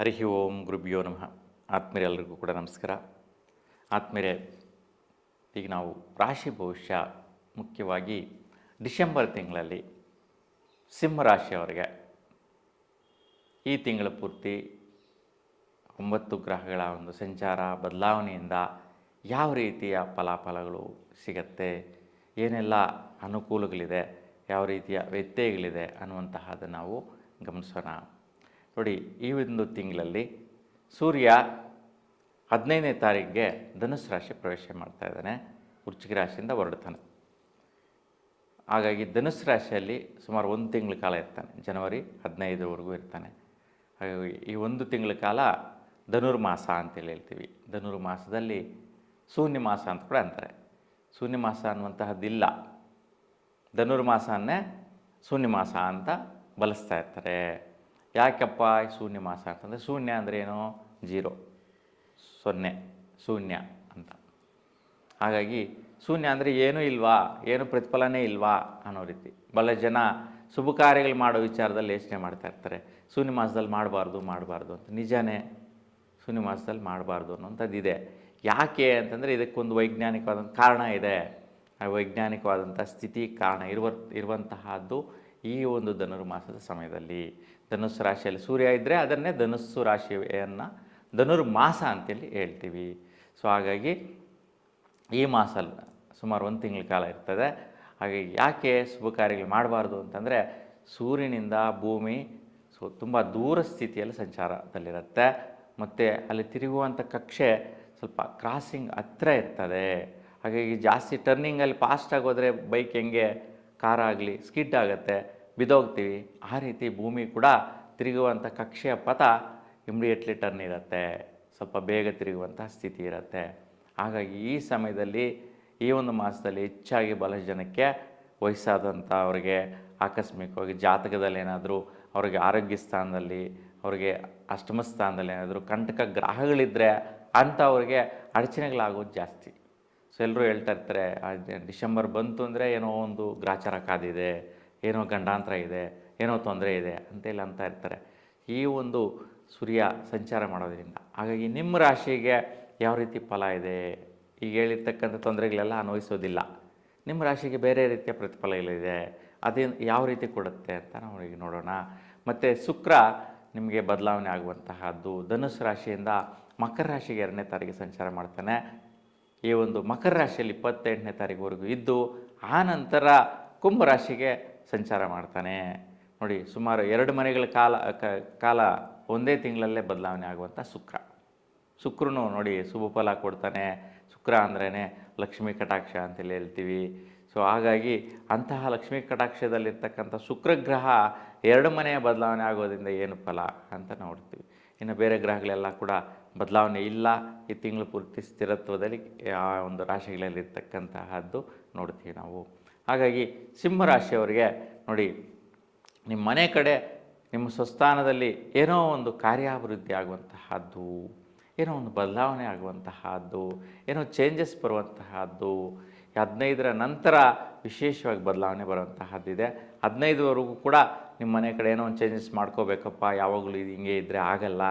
ಹರಿ ಓಂ ಗುರುಭ್ಯೋ ನಮಃ. ಆತ್ಮೀಯರೆಲ್ಲರಿಗೂ ಕೂಡ ನಮಸ್ಕಾರ. ಆತ್ಮೀಯರೇ, ಈಗ ನಾವು ರಾಶಿ ಭವಿಷ್ಯ ಮುಖ್ಯವಾಗಿ ಡಿಸೆಂಬರ್ ತಿಂಗಳಲ್ಲಿ ಸಿಂಹರಾಶಿಯವರಿಗೆ ಈ ತಿಂಗಳ ಪೂರ್ತಿ ಒಂಬತ್ತು ಗ್ರಹಗಳ ಒಂದು ಸಂಚಾರ ಬದಲಾವಣೆಯಿಂದ ಯಾವ ರೀತಿಯ ಫಲಾಫಲಗಳು ಸಿಗತ್ತೆ, ಏನೆಲ್ಲ ಅನುಕೂಲಗಳಿದೆ, ಯಾವ ರೀತಿಯ ವ್ಯತ್ಯಯಗಳಿದೆ ಅನ್ನುವಂತಹದ್ದು ನಾವು ಗಮನಿಸೋಣ. ನೋಡಿ, ಈ ಒಂದು ತಿಂಗಳಲ್ಲಿ ಸೂರ್ಯ ಹದಿನೈದನೇ ತಾರೀಕಿಗೆ ಧನುಸು ರಾಶಿ ಪ್ರವೇಶ ಮಾಡ್ತಾ ಇದ್ದಾನೆ, ವೃಶ್ಚಿಕ ರಾಶಿಯಿಂದ ಹೊರಡ್ತಾನೆ. ಹಾಗಾಗಿ ಧನುಸು ರಾಶಿಯಲ್ಲಿ ಸುಮಾರು ಒಂದು ತಿಂಗಳ ಕಾಲ ಇರ್ತಾನೆ, ಜನವರಿ ಹದಿನೈದರವರೆಗೂ ಇರ್ತಾನೆ. ಹಾಗಾಗಿ ಈ ಒಂದು ತಿಂಗಳ ಕಾಲ ಧನುರ್ಮಾಸ ಅಂತೇಳಿ ಹೇಳ್ತೀವಿ. ಧನುರ್ಮಾಸದಲ್ಲಿ ಶೂನ್ಯ ಮಾಸ ಅಂತ ಕೂಡ ಅಂತಾರೆ. ಶೂನ್ಯ ಮಾಸ ಅನ್ನುವಂತಹದ್ದಿಲ್ಲ. ಧನುರ್ಮಾಸನ್ನೇ ಶೂನ್ಯ ಮಾಸ ಅಂತ ಬಳಸ್ತಾ ಇರ್ತಾರೆ. ಯಾಕಪ್ಪ ಶೂನ್ಯ ಮಾಸ ಅಂತಂದರೆ ಶೂನ್ಯ ಅಂದರೆ ಏನು? ಜೀರೋ. ಸೊನ್ನೆ. ಶೂನ್ಯ ಅಂತ. ಹಾಗಾಗಿ ಶೂನ್ಯ ಅಂದರೆ ಏನೂ ಇಲ್ವಾ? ಏನು ಪ್ರತಿಫಲನೇ ಇಲ್ವಾ ಅನ್ನೋ ರೀತಿ. ಬಹಳ ಜನ ಶುಭ ಕಾರ್ಯಗಳು ಮಾಡೋ ವಿಚಾರದಲ್ಲಿ ಯೋಚನೆ ಮಾಡ್ತಾ ಇರ್ತಾರೆ. ಶೂನ್ಯ ಮಾಸದಲ್ಲಿ ಮಾಡಬಾರ್ದು ಮಾಡಬಾರ್ದು ಅಂತ. ನಿಜಾನೇ ಶೂನ್ಯ ಮಾಸದಲ್ಲಿ ಮಾಡಬಾರ್ದು ಅನ್ನೋಂಥದ್ದು ಇದೆ. ಯಾಕೆ ಅಂತಂದರೆ ಇದಕ್ಕೊಂದು ವೈಜ್ಞಾನಿಕವಾದಂಥ ಕಾರಣ ಇದೆ. ಆ ವೈಜ್ಞಾನಿಕವಾದಂಥ ಸ್ಥಿತಿ ಕಾರಣ ಇರುವ ಇರುವಂತಹದ್ದು ಈ ಒಂದು ಧನುರ್ಮಾಸದ ಸಮಯದಲ್ಲಿ ಧನುಸ್ಸು ರಾಶಿಯಲ್ಲಿ ಸೂರ್ಯ ಇದ್ದರೆ ಅದನ್ನೇ ಧನುಸ್ಸು ರಾಶಿಯನ್ನು ಧನುರ್ಮಾಸ ಅಂತೇಳಿ ಹೇಳ್ತೀವಿ. ಸೊ ಹಾಗಾಗಿ ಈ ಮಾಸ ಸುಮಾರು ಒಂದು ತಿಂಗಳ ಕಾಲ ಇರ್ತದೆ. ಹಾಗೆ ಯಾಕೆ ಶುಭ ಕಾರ್ಯಗಳು ಮಾಡಬಾರ್ದು ಅಂತಂದರೆ ಸೂರ್ಯನಿಂದ ಭೂಮಿ, ಸೊ, ತುಂಬ ದೂರ ಸ್ಥಿತಿಯಲ್ಲಿ ಸಂಚಾರದಲ್ಲಿರುತ್ತೆ. ಮತ್ತು ಅಲ್ಲಿ ತಿರುಗುವಂಥ ಕಕ್ಷೆ ಸ್ವಲ್ಪ ಕ್ರಾಸಿಂಗ್ ಹತ್ತಿರ ಇರ್ತದೆ. ಹಾಗಾಗಿ ಜಾಸ್ತಿ ಟರ್ನಿಂಗಲ್ಲಿ ಫಾಸ್ಟಾಗಿ ಹೋದರೆ ಬೈಕ್ ಹೆಂಗೆ ಕಾರ್ ಆಗಲಿ ಸ್ಕಿಡ್ ಆಗುತ್ತೆ, ಬಿದ್ದೋಗ್ತೀವಿ. ಆ ರೀತಿ ಭೂಮಿ ಕೂಡ ತಿರುಗುವಂಥ ಕಕ್ಷೆಯ ಪಥ ಇಮ್ಡಿಯೇಟ್ಲಿ ಟರ್ನ್ ಇರುತ್ತೆ. ಸ್ವಲ್ಪ ಬೇಗ ತಿರುಗುವಂಥ ಸ್ಥಿತಿ ಇರುತ್ತೆ. ಹಾಗಾಗಿ ಈ ಸಮಯದಲ್ಲಿ, ಈ ಒಂದು ಮಾಸದಲ್ಲಿ ಹೆಚ್ಚಾಗಿ ಬಹಳಷ್ಟು ಜನಕ್ಕೆ ವಯಸ್ಸಾದಂಥ ಅವರಿಗೆ ಆಕಸ್ಮಿಕವಾಗಿ ಜಾತಕದಲ್ಲಿ ಏನಾದರೂ ಅವರಿಗೆ ಆರೋಗ್ಯ ಸ್ಥಾನದಲ್ಲಿ, ಅವರಿಗೆ ಅಷ್ಟಮ ಸ್ಥಾನದಲ್ಲಿ ಏನಾದರೂ ಕಂಟಕ ಗ್ರಹಗಳಿದ್ದರೆ ಅಂಥವ್ರಿಗೆ ಅಡಚಣೆಗಳಾಗೋದು ಜಾಸ್ತಿ. ಸೊ ಎಲ್ಲರೂ ಹೇಳ್ತಾ ಇರ್ತಾರೆ ಡಿಸೆಂಬರ್ ಬಂತು ಅಂದರೆ ಏನೋ ಒಂದು ಗ್ರಾಚಾರ ಕಾದಿದೆ, ಏನೋ ಗಂಡಾಂತರ ಇದೆ, ಏನೋ ತೊಂದರೆ ಇದೆ ಅಂತೇಳಿ ಅಂತ ಇರ್ತಾರೆ. ಈ ಒಂದು ಸೂರ್ಯ ಸಂಚಾರ ಮಾಡೋದ್ರಿಂದ. ಹಾಗಾಗಿ ನಿಮ್ಮ ರಾಶಿಗೆ ಯಾವ ರೀತಿ ಫಲ ಇದೆ? ಈಗ ಹೇಳಿರ್ತಕ್ಕಂಥ ತೊಂದರೆಗಳೆಲ್ಲ ಅನ್ವಯಿಸೋದಿಲ್ಲ. ನಿಮ್ಮ ರಾಶಿಗೆ ಬೇರೆ ರೀತಿಯ ಪ್ರತಿಫಲ ಇಲ್ಲಿದೆ ಅದೇ ಯಾವ ರೀತಿ ಕೊಡುತ್ತೆ ಅಂತ ನಾವು ಈಗ ನೋಡೋಣ. ಮತ್ತು ಶುಕ್ರ ನಿಮಗೆ ಬದಲಾವಣೆ ಆಗುವಂತಹದ್ದು. ಧನುಸ್ ರಾಶಿಯಿಂದ ಮಕರ ರಾಶಿಗೆ ಎರಡನೇ ತಾರೀಕು ಸಂಚಾರ ಮಾಡ್ತಾನೆ. ಈ ಒಂದು ಮಕರ ರಾಶಿಯಲ್ಲಿ ಇಪ್ಪತ್ತೆಂಟನೇ ತಾರೀಕುವರೆಗೂ ಇದ್ದು, ಆ ನಂತರ ಕುಂಭ ರಾಶಿಗೆ ಸಂಚಾರ ಮಾಡ್ತಾನೆ. ನೋಡಿ, ಸುಮಾರು ಎರಡು ಮನೆಗಳ ಕಾಲ ಕಾಲ ಒಂದೇ ತಿಂಗಳಲ್ಲೇ ಬದಲಾವಣೆ ಆಗುವಂಥ ಶುಕ್ರ. ಶುಕ್ರನು ನೋಡಿ ಶುಭ ಫಲ ಕೊಡ್ತಾನೆ. ಶುಕ್ರ ಅಂದ್ರೇ ಲಕ್ಷ್ಮೀ ಕಟಾಕ್ಷ ಅಂತೇಳಿ ಹೇಳ್ತೀವಿ. ಸೊ, ಹಾಗಾಗಿ ಅಂತಹ ಲಕ್ಷ್ಮೀ ಕಟಾಕ್ಷದಲ್ಲಿರ್ತಕ್ಕಂಥ ಶುಕ್ರಗ್ರಹ ಎರಡು ಮನೆಯ ಬದಲಾವಣೆ ಆಗೋದ್ರಿಂದ ಏನು ಫಲ ಅಂತ ನೋಡ್ತೀವಿ. ಇನ್ನು ಬೇರೆ ಗ್ರಹಗಳೆಲ್ಲ ಕೂಡ ಬದಲಾವಣೆ ಇಲ್ಲ ಈ ತಿಂಗಳು ಪೂರ್ತಿ ಸ್ಥಿರತ್ವದಲ್ಲಿ, ಆ ಒಂದು ರಾಶಿಗಳಲ್ಲಿ ಇರ್ತಕ್ಕಂತಹದ್ದು ನೋಡ್ತೀವಿ ನಾವು. ಹಾಗಾಗಿ ಸಿಂಹ ರಾಶಿಯವರಿಗೆ ನೋಡಿ, ನಿಮ್ಮ ಮನೆ ಕಡೆ, ನಿಮ್ಮ ಸ್ವಸ್ಥಾನದಲ್ಲಿ ಏನೋ ಒಂದು ಕಾರ್ಯಾಭಿವೃದ್ಧಿ ಆಗುವಂತಹದ್ದು, ಏನೋ ಒಂದು ಬದಲಾವಣೆ ಆಗುವಂತಹದ್ದು, ಏನೋ ಚೇಂಜಸ್ ಬರುವಂತಹದ್ದು ಹದಿನೈದರ ನಂತರ ವಿಶೇಷವಾಗಿ ಬದಲಾವಣೆ ಬರುವಂತಹದ್ದಿದೆ ಹದಿನೈದುವರೆಗೂ ಕೂಡ ನಿಮ್ಮ ಮನೆ ಕಡೆ ಏನೋ ಒಂದು ಚೇಂಜಸ್ ಮಾಡ್ಕೋಬೇಕಪ್ಪ, ಯಾವಾಗಲೂ ಇದು ಹಿಂಗೆ ಇದ್ದರೆ ಆಗಲ್ಲ.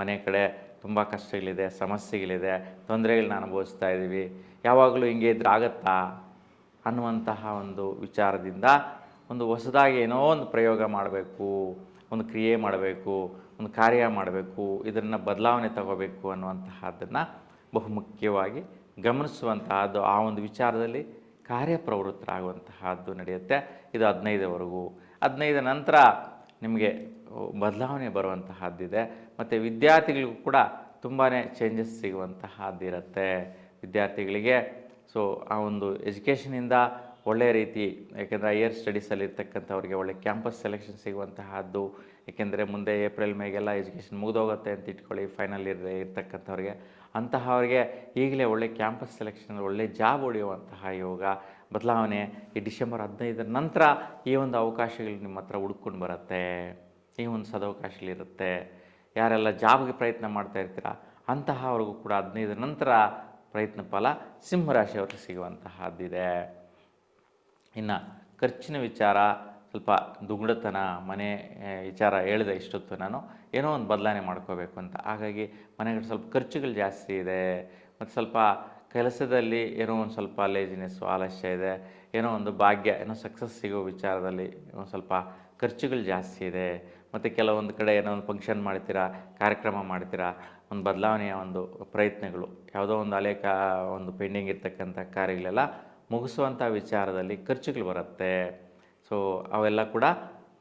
ಮನೆ ಕಡೆ ತುಂಬ ಕಷ್ಟಗಳಿದೆ, ಸಮಸ್ಯೆಗಳಿದೆ ತೊಂದರೆಗಳನ್ನ ಅನುಭವಿಸ್ತಾ ಇದ್ದೀವಿ. ಯಾವಾಗಲೂ ಹಿಂಗೆ ಇದ್ರೆ ಆಗತ್ತಾ? ಅನ್ನುವಂತಹ ಒಂದು ವಿಚಾರದಿಂದ ಒಂದು ಹೊಸದಾಗಿ ಏನೋ ಒಂದು ಪ್ರಯೋಗ ಮಾಡಬೇಕು, ಒಂದು ಕ್ರಿಯೆ ಮಾಡಬೇಕು, ಒಂದು ಕಾರ್ಯ ಮಾಡಬೇಕು, ಇದನ್ನು ಬದಲಾವಣೆ ತಗೋಬೇಕು ಅನ್ನುವಂತಹದ್ದನ್ನು ಬಹುಮುಖ್ಯವಾಗಿ ಗಮನಿಸುವಂತಹದ್ದು, ಆ ಒಂದು ವಿಚಾರದಲ್ಲಿ ಕಾರ್ಯಪ್ರವೃತ್ತರಾಗುವಂತಹದ್ದು ನಡೆಯುತ್ತೆ. ಇದು ಹದಿನೈದವರೆಗೂ. ಹದಿನೈದ ನಂತರ ನಿಮಗೆ ಬದಲಾವಣೆ ಬರುವಂತಹದ್ದಿದೆ. ಮತ್ತು ವಿದ್ಯಾರ್ಥಿಗಳಿಗೂ ಕೂಡ ತುಂಬಾ ಚೇಂಜಸ್ ಸಿಗುವಂತಹದ್ದಿರುತ್ತೆ. ವಿದ್ಯಾರ್ಥಿಗಳಿಗೆ ಸೊ ಆ ಒಂದು ಎಜುಕೇಷನಿಂದ ಒಳ್ಳೆಯ ರೀತಿ ಯಾಕೆಂದರೆ ಹೈಯರ್ ಸ್ಟಡೀಸಲ್ಲಿ ಇರ್ತಕ್ಕಂಥವ್ರಿಗೆ ಒಳ್ಳೆ ಕ್ಯಾಂಪಸ್ ಸೆಲೆಕ್ಷನ್ ಸಿಗುವಂತಹದ್ದು, ಏಕೆಂದರೆ ಮುಂದೆ ಏಪ್ರಿಲ್ ಮೇಗೆಲ್ಲ ಎಜುಕೇಷನ್ ಮುಗಿದೋಗುತ್ತೆ ಅಂತ ಇಟ್ಕೊಳ್ಳಿ ಫೈನಲ್ ಇರ ಇರ್ತಕ್ಕಂಥವ್ರಿಗೆ. ಅಂತಹವ್ರಿಗೆ ಈಗಲೇ ಒಳ್ಳೆ ಕ್ಯಾಂಪಸ್ ಸೆಲೆಕ್ಷನ್ ಒಳ್ಳೆ ಜಾಬ್ ಹೊಡೆಯುವಂತಹ ಯೋಗ ಬದಲಾವಣೆ ಈ ಡಿಸೆಂಬರ್ ಹದಿನೈದರ ನಂತರ ಈ ಒಂದು ಅವಕಾಶಗಳು ನಿಮ್ಮ ಹತ್ರ ಹುಡ್ಕೊಂಡು ಬರುತ್ತೆ, ಈ ಒಂದು ಸದವಕಾಶಗಳಿರುತ್ತೆ ಯಾರೆಲ್ಲ ಜಾಬ್ಗೆ ಪ್ರಯತ್ನ ಮಾಡ್ತಾ ಇರ್ತೀರಾ, ಅಂತಹವ್ರಿಗೂ ಕೂಡ ಹದಿನೈದರ ನಂತರ ಪ್ರಯತ್ನ ಫಲ ಸಿಂಹರಾಶಿಯವ್ರಿಗೆ ಸಿಗುವಂತಹದ್ದಿದೆ. ಇನ್ನು ಖರ್ಚಿನ ವಿಚಾರ, ಸ್ವಲ್ಪ ದುಗುಡತನ, ಮನೆ ವಿಚಾರ ಹೇಳಿದೆ ಇಷ್ಟೊತ್ತು ನಾನು. ಏನೋ ಒಂದು ಬದಲಾವಣೆ ಮಾಡ್ಕೋಬೇಕು ಅಂತ. ಹಾಗಾಗಿ ಮನೆಗೆ ಸ್ವಲ್ಪ ಖರ್ಚುಗಳು ಜಾಸ್ತಿ ಇದೆ. ಮತ್ತು ಸ್ವಲ್ಪ ಕೆಲಸದಲ್ಲಿ ಏನೋ ಒಂದು ಸ್ವಲ್ಪ ಲೇಜಿನೆಸ್ಸು ಆಲಸ್ಯ ಇದೆ, ಏನೋ ಒಂದು ಭಾಗ್ಯ, ಏನೋ ಸಕ್ಸಸ್ ಸಿಗೋ ವಿಚಾರದಲ್ಲಿ ಒಂದು ಸ್ವಲ್ಪ ಖರ್ಚುಗಳು ಜಾಸ್ತಿ ಇದೆ, ಮತ್ತು ಕೆಲವೊಂದು ಕಡೆ ಏನೋ ಒಂದು ಫಂಕ್ಷನ್ ಮಾಡ್ತೀರಾ, ಕಾರ್ಯಕ್ರಮ ಮಾಡ್ತೀರಾ, ಒಂದು ಬದಲಾವಣೆಯ ಒಂದು ಪ್ರಯತ್ನಗಳು, ಯಾವುದೋ ಒಂದು ಅಲೇಕ ಒಂದು ಪೆಂಡಿಂಗ್ ಇರ್ತಕ್ಕಂಥ ಕಾರ್ಯಗಳೆಲ್ಲ ಮುಗಿಸುವಂಥ ವಿಚಾರದಲ್ಲಿ ಖರ್ಚುಗಳು ಬರುತ್ತೆ. ಸೊ ಅವೆಲ್ಲ ಕೂಡ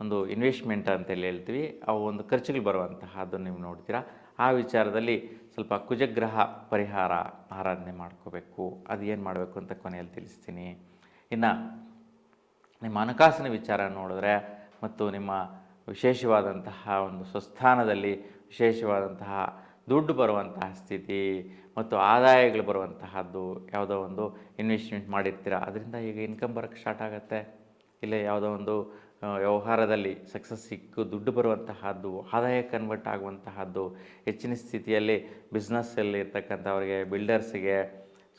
ಒಂದು ಇನ್ವೆಸ್ಟ್ಮೆಂಟ್ ಅಂತೇಳಿ ಹೇಳ್ತೀವಿ. ಅವು ಒಂದು ಖರ್ಚುಗಳು ಬರುವಂತಹದ್ದು ನೀವು ನೋಡ್ತೀರಾ. ಆ ವಿಚಾರದಲ್ಲಿ ಸ್ವಲ್ಪ ಕುಜಗ್ರಹ ಪರಿಹಾರ ಆರಾಧನೆ ಮಾಡ್ಕೋಬೇಕು. ಅದು ಏನು ಮಾಡಬೇಕು ಅಂತ ಕೊನೆಯಲ್ಲಿ ತಿಳಿಸ್ತೀನಿ. ಇನ್ನು ನಿಮ್ಮ ಹಣಕಾಸಿನ ವಿಚಾರ ನೋಡಿದ್ರೆ ಮತ್ತು ನಿಮ್ಮ ವಿಶೇಷವಾದಂತಹ ಒಂದು ಸ್ವಸ್ಥಾನದಲ್ಲಿ ವಿಶೇಷವಾದಂತಹ ದುಡ್ಡು ಬರುವಂತಹ ಸ್ಥಿತಿ ಮತ್ತು ಆದಾಯಗಳು ಬರುವಂತಹದ್ದು ಯಾವುದೋ ಒಂದು ಇನ್ವೆಸ್ಟ್ಮೆಂಟ್ ಮಾಡಿರ್ತೀರ? ಅದರಿಂದ ಈಗ ಇನ್ಕಮ್ ಬರೋಕ್ಕೆ ಸ್ಟಾರ್ಟ್ ಆಗುತ್ತೆ. ಇಲ್ಲ ಯಾವುದೋ ಒಂದು ವ್ಯವಹಾರದಲ್ಲಿ ಸಕ್ಸಸ್ ಸಿಕ್ಕು, ದುಡ್ಡು ಬರುವಂತಹದ್ದು, ಆದಾಯ ಕನ್ವರ್ಟ್ ಆಗುವಂತಹದ್ದು, ಹೆಚ್ಚಿನ ಸ್ಥಿತಿಯಲ್ಲಿ ಬಿಸ್ನೆಸ್ಸಲ್ಲಿ ಇರ್ತಕ್ಕಂಥವ್ರಿಗೆ ಬಿಲ್ಡರ್ಸಿಗೆ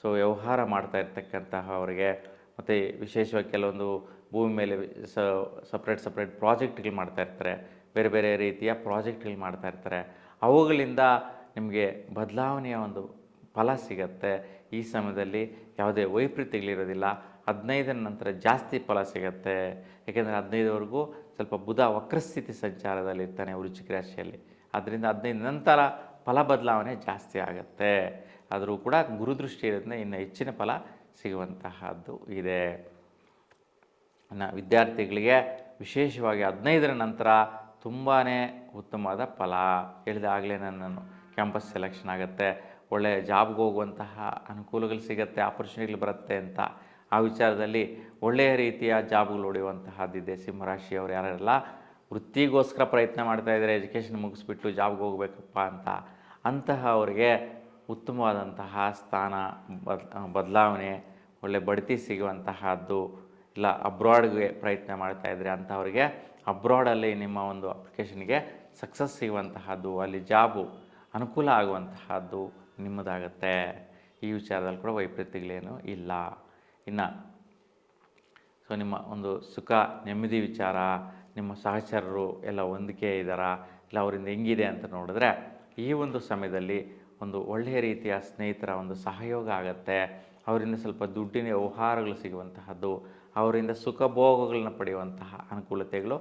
ಸೊ ವ್ಯವಹಾರ ಮಾಡ್ತಾ ಇರ್ತಕ್ಕಂತಹ ಅವರಿಗೆ, ಮತ್ತು ವಿಶೇಷವಾಗಿ ಕೆಲವೊಂದು ಭೂಮಿ ಮೇಲೆ ಸ ಸಪ್ರೇಟ್ ಸಪ್ರೇಟ್ ಪ್ರಾಜೆಕ್ಟ್ಗಳು ಮಾಡ್ತಾ ಇರ್ತಾರೆ. ಬೇರೆ ಬೇರೆ ರೀತಿಯ ಪ್ರಾಜೆಕ್ಟ್ಗಳು ಮಾಡ್ತಾ ಇರ್ತಾರೆ. ಅವುಗಳಿಂದ ನಿಮಗೆ ಬದಲಾವಣೆಯ ಒಂದು ಫಲ ಸಿಗತ್ತೆ. ಈ ಸಮಯದಲ್ಲಿ ಯಾವುದೇ ವೈಪರೀತ್ಯಗಳಿರೋದಿಲ್ಲ. ಹದಿನೈದರ ನಂತರ ಜಾಸ್ತಿ ಫಲ ಸಿಗುತ್ತೆ. ಏಕೆಂದರೆ ಹದಿನೈದುವರೆಗೂ ಸ್ವಲ್ಪ ಬುಧ ವಕ್ರಸ್ಥಿತಿ ಸಂಚಾರದಲ್ಲಿ ಇರ್ತಾನೆ ವೃಶ್ಚಿಕ ರಾಶಿಯಲ್ಲಿ. ಅದರಿಂದ ಹದಿನೈದು ನಂತರ ಫಲ ಬದಲಾವಣೆ ಜಾಸ್ತಿ ಆಗುತ್ತೆ. ಆದರೂ ಕೂಡ ಗುರುದೃಷ್ಟಿ ಇರೋದ್ರಿಂದ ಇನ್ನು ಹೆಚ್ಚಿನ ಫಲ ಸಿಗುವಂತಹದ್ದು ಇದೆ. ನ ವಿದ್ಯಾರ್ಥಿಗಳಿಗೆ ವಿಶೇಷವಾಗಿ ಹದಿನೈದರ ನಂತರ ತುಂಬಾ ಉತ್ತಮವಾದ ಫಲ. ಹೇಳಿದಾಗಲೇ ನಾನು ಕ್ಯಾಂಪಸ್ ಸೆಲೆಕ್ಷನ್ ಆಗುತ್ತೆ. ಒಳ್ಳೆಯ ಜಾಬ್ಗೆ ಹೋಗುವಂತಹ ಅನುಕೂಲಗಳು ಸಿಗುತ್ತೆ, ಆಪರ್ಚುನಿಟಿಗಳು ಬರುತ್ತೆ ಅಂತ ಆ ವಿಚಾರದಲ್ಲಿ ಒಳ್ಳೆಯ ರೀತಿಯ ಜಾಬ್ಗಳು ಹೊಡೆಯುವಂತಹದ್ದಿದೆ. ಸಿಂಹರಾಶಿಯವರು ಯಾರೆಲ್ಲ, ವೃತ್ತಿಗೋಸ್ಕರ ಪ್ರಯತ್ನ ಮಾಡ್ತಾ ಇದ್ದಾರೆ ಎಜುಕೇಷನ್ ಮುಗಿಸ್ಬಿಟ್ಟು ಜಾಬ್ಗೆ ಹೋಗಬೇಕಪ್ಪ ಅಂತ. ಅಂತಹ ಅವರಿಗೆ ಉತ್ತಮವಾದಂತಹ ಸ್ಥಾನ, ಬದ್ ಬದಲಾವಣೆ, ಒಳ್ಳೆ ಬಡ್ತಿ ಸಿಗುವಂತಹದ್ದು, ಇಲ್ಲ ಅಬ್ರಾಡ್ಗೆ ಪ್ರಯತ್ನ ಮಾಡ್ತಾ ಇದ್ದರೆ ಅಂಥವ್ರಿಗೆ ಅಬ್ರಾಡಲ್ಲಿ ನಿಮ್ಮ ಒಂದು ಅಪ್ಲಿಕೇಶನ್ಗೆ ಸಕ್ಸಸ್ ಸಿಗುವಂತಹದ್ದು, ಅಲ್ಲಿ ಜಾಬು ಅನುಕೂಲ ಆಗುವಂತಹದ್ದು ನಿಮ್ಮದಾಗತ್ತೆ. ಈ ವಿಚಾರದಲ್ಲಿ ಕೂಡ ವೈಪರೀತ್ಯಗಳೇನು ಇಲ್ಲ. ಇನ್ನು. ಸೊ ನಿಮ್ಮ ಒಂದು ಸುಖ, ನೆಮ್ಮದಿ ವಿಚಾರ, ನಿಮ್ಮ ಸಹಚರರು ಎಲ್ಲ ಹೊಂದಿಕೆ ಇದ್ದಾರಾ ಇಲ್ಲ ಅವರಿಂದ ಹೆಂಗಿದೆ ಅಂತ ನೋಡಿದ್ರೆ, ಈ ಒಂದು ಸಮಯದಲ್ಲಿ ಒಂದು ಒಳ್ಳೆಯ ರೀತಿಯ ಸ್ನೇಹಿತರ ಒಂದು ಸಹಯೋಗ ಆಗುತ್ತೆ. ಅವರಿಂದ ಸ್ವಲ್ಪ ದುಡ್ಡಿನ ವ್ಯವಹಾರಗಳು ಸಿಗುವಂತಹದ್ದು, ಅವರಿಂದ ಸುಖ ಭೋಗಗಳನ್ನ ಪಡೆಯುವಂತಹ ಅನುಕೂಲತೆಗಳು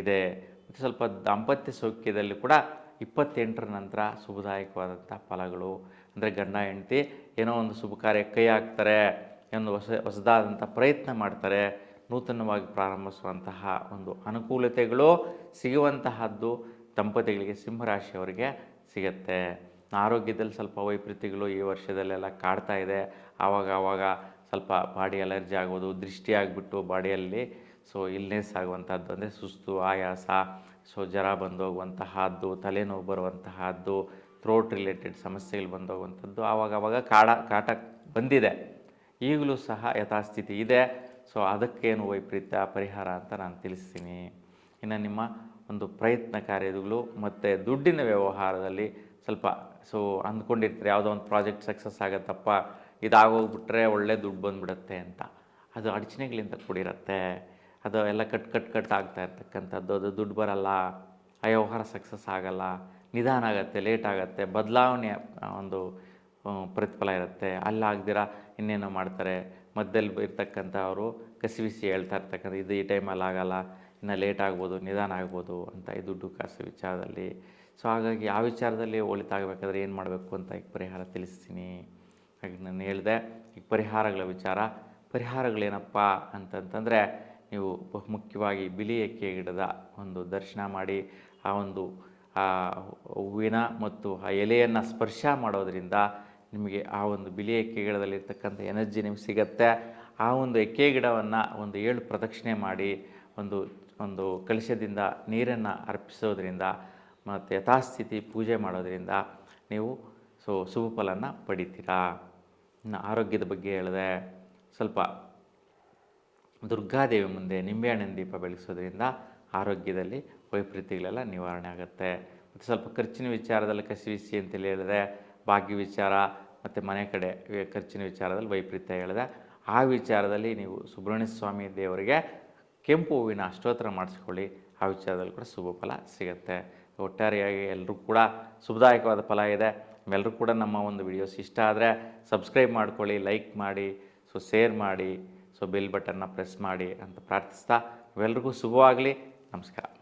ಇದೆ. ಮತ್ತು ಸ್ವಲ್ಪ ದಾಂಪತ್ಯ ಸೌಖ್ಯದಲ್ಲಿ ಕೂಡ ಇಪ್ಪತ್ತೆಂಟರ ನಂತರ ಶುಭದಾಯಕವಾದಂಥ ಫಲಗಳು. ಅಂದರೆ ಗಂಡ, ಹೆಂಡತಿ ಏನೋ ಒಂದು ಶುಭ ಕಾರ್ಯ ಕೈ ಹಾಕ್ತಾರೆ ಒಂದು ಹೊಸ, ಹೊಸದಾದಂಥ ಪ್ರಯತ್ನ ಮಾಡ್ತಾರೆ. ನೂತನವಾಗಿ ಪ್ರಾರಂಭಿಸುವಂತಹ ಒಂದು ಅನುಕೂಲತೆಗಳು ಸಿಗುವಂತಹದ್ದು ದಂಪತಿಗಳಿಗೆ ಸಿಂಹರಾಶಿಯವರಿಗೆ ಸಿಗತ್ತೆ. ಆರೋಗ್ಯದಲ್ಲಿ ಸ್ವಲ್ಪ ವೈಪರೀತ್ಯಗಳು ಈ ವರ್ಷದಲ್ಲೆಲ್ಲ ಕಾಡ್ತಾ ಇದೆ. ಆವಾಗ ಆವಾಗ ಸ್ವಲ್ಪ ಬಾಡಿ ಅಲರ್ಜಿ ಆಗೋದು, ದೃಷ್ಟಿ ಆಗಿಬಿಟ್ಟು ಬಾಡಿಯಲ್ಲಿ ಸೊ, ಇಲ್ನೆಸ್ ಆಗುವಂಥದ್ದು ಅಂದರೆ ಸುಸ್ತು, ಆಯಾಸ, ಸೊ, ಜ್ವರ ಬಂದೋಗುವಂತಹದ್ದು, ತಲೆನೋವು ಬರುವಂತಹದ್ದು ಥ್ರೋಟ್ ರಿಲೇಟೆಡ್ ಸಮಸ್ಯೆಗಳು ಬಂದೋಗುವಂಥದ್ದು ಆವಾಗ ಆವಾಗ ಕಾಡ, ಕಾಟ ಬಂದಿದೆ. ಈಗಲೂ ಸಹ ಯಥಾಸ್ಥಿತಿ ಇದೆ. ಸೊ ಅದಕ್ಕೇನು ವೈಪರೀತ್ಯ, ಪರಿಹಾರ ಅಂತ ನಾನು ತಿಳಿಸ್ತೀನಿ. ಇನ್ನು ನಿಮ್ಮ ಒಂದು ಪ್ರಯತ್ನ ಕಾರ್ಯಗಳು ಮತ್ತು ದುಡ್ಡಿನ ವ್ಯವಹಾರದಲ್ಲಿ ಸ್ವಲ್ಪ ಸೊ ಅಂದ್ಕೊಂಡಿರ್ತಾರೆ, ಯಾವುದೋ ಒಂದು ಪ್ರಾಜೆಕ್ಟ್ ಸಕ್ಸಸ್ ಆಗುತ್ತಪ್ಪ, ಇದಾಗೋಗ್ಬಿಟ್ರೆ ಒಳ್ಳೆ ದುಡ್ಡು ಬಂದ್ಬಿಡುತ್ತೆ ಅಂತ. ಅದು ಅಡಚಣೆಗಳಿಂದ ಕೂಡಿರುತ್ತೆ. ಅದು ಎಲ್ಲ ಕಟ್ ಕಟ್ ಕಟ್ ಆಗ್ತಾ ಇರ್ತಕ್ಕಂಥದ್ದು. ಅದು ದುಡ್ಡು ಬರಲ್ಲ, ಆ ವ್ಯವಹಾರ ಸಕ್ಸಸ್ ಆಗಲ್ಲ, ನಿಧಾನ ಆಗುತ್ತೆ, ಲೇಟ್ ಆಗುತ್ತೆ ಬದಲಾವಣೆ ಒಂದು ಪ್ರತಿಫಲ ಇರುತ್ತೆ. ಅಲ್ಲಾಗ್ದಿರ ಇನ್ನೇನೋ ಮಾಡ್ತಾರೆ. ಮಧ್ಯದಲ್ಲಿ ಇರ್ತಕ್ಕಂಥ ಅವರು ಕಸಿವಿಸಿ ಹೇಳ್ತಾ ಇರ್ತಕ್ಕಂಥ, ಇದು ಈ ಟೈಮಲ್ಲಿ ಆಗೋಲ್ಲ, ಇನ್ನು ಲೇಟ್ ಆಗ್ಬೋದು, ನಿಧಾನ ಆಗ್ಬೋದು ಅಂತ ಈ ದುಡ್ಡು ಕಾಸು ವಿಚಾರದಲ್ಲಿ. ಸೊ ಹಾಗಾಗಿ ಆ ವಿಚಾರದಲ್ಲಿ ಒಳಿತಾಗಬೇಕಾದ್ರೆ ಏನು ಮಾಡಬೇಕು ಅಂತ ಈಗ ಪರಿಹಾರ ತಿಳಿಸ್ತೀನಿ. ಹಾಗೆ ನಾನು ಹೇಳಿದೆ, ಈಗ ಪರಿಹಾರಗಳ ವಿಚಾರ. ಪರಿಹಾರಗಳೇನಪ್ಪ ಅಂತಂತಂದರೆ ನೀವು ಬಹುಮುಖ್ಯವಾಗಿ ಬಿಳಿ ಎಕ್ಕೆ ಗಿಡದ ಒಂದು ದರ್ಶನ ಮಾಡಿ, ಆ ಒಂದು ಹೂವಿನ ಮತ್ತು ಆ ಎಲೆಯನ್ನು ಸ್ಪರ್ಶ ಮಾಡೋದ್ರಿಂದ ನಿಮಗೆ ಆ ಒಂದು ಬಿಳಿ ಎಕ್ಕೆ ಗಿಡದಲ್ಲಿರ್ತಕ್ಕಂಥ ಎನರ್ಜಿ ನಿಮಗೆ ಸಿಗತ್ತೆ. ಆ ಒಂದು ಎಕ್ಕೆ ಗಿಡವನ್ನು ಒಂದು ಏಳು ಪ್ರದಕ್ಷಿಣೆ ಮಾಡಿ ಒಂದು ಒಂದು ಕಲಶದಿಂದ ನೀರನ್ನು ಅರ್ಪಿಸೋದ್ರಿಂದ ಮತ್ತು ಯಥಾಸ್ಥಿತಿ ಪೂಜೆ ಮಾಡೋದ್ರಿಂದ ನೀವು ಸೊ ಶುಭ ಫಲನ ಪಡಿತೀರಾ? ಇನ್ನು ಆರೋಗ್ಯದ ಬಗ್ಗೆ ಹೇಳಿದೆ, ಸ್ವಲ್ಪ ದುರ್ಗಾದೇವಿ ಮುಂದೆ ನಿಂಬೆಹಣ್ಣಿನ ದೀಪ ಬೆಳೆಸೋದ್ರಿಂದ ಆರೋಗ್ಯದಲ್ಲಿ ವೈಪರೀತ್ಯಗಳೆಲ್ಲ ನಿವಾರಣೆ ಆಗುತ್ತೆ. ಮತ್ತು ಸ್ವಲ್ಪ ಖರ್ಚಿನ ವಿಚಾರದಲ್ಲಿ ಕಸಿವಿಸಿ ಅಂತೇಳಿ ಹೇಳಿದೆ ಭಾಗ್ಯ ವಿಚಾರ ಮತ್ತು ಮನೆ ಕಡೆ ಖರ್ಚಿನ ವಿಚಾರದಲ್ಲಿ ವೈಪರೀತ್ಯ ಹೇಳಿದೆ. ಆ ವಿಚಾರದಲ್ಲಿ ನೀವು ಸುಬ್ರಹ್ಮಣ್ಯ ಸ್ವಾಮಿ ದೇವರಿಗೆ ಕೆಂಪು ಹೂವಿನ ಅಷ್ಟೋತ್ತರ ಮಾಡಿಸ್ಕೊಳ್ಳಿ. ಆ ವಿಚಾರದಲ್ಲಿ ಕೂಡ ಶುಭ ಫಲ ಸಿಗುತ್ತೆ. ಒಟ್ಟಾರೆಯಾಗಿ ಎಲ್ಲರೂ ಕೂಡ ಶುಭದಾಯಕವಾದ ಫಲ ಇದೆ. ಎಲ್ಲರೂ ಕೂಡ ನಮ್ಮ ಒಂದು ವಿಡಿಯೋಸ್ ಇಷ್ಟ ಆದರೆ ಸಬ್ಸ್ಕ್ರೈಬ್ ಮಾಡ್ಕೊಳ್ಳಿ, ಲೈಕ್ ಮಾಡಿ, ಸೊ ಶೇರ್ ಮಾಡಿ, ಸೊ ಬಿಲ್ ಬಟನ್ನ ಪ್ರೆಸ್ ಮಾಡಿ ಅಂತ ಪ್ರಾರ್ಥಿಸ್ತಾ ಇವೆಲ್ರಿಗೂ ಶುಭವಾಗಲಿ. ನಮಸ್ಕಾರ.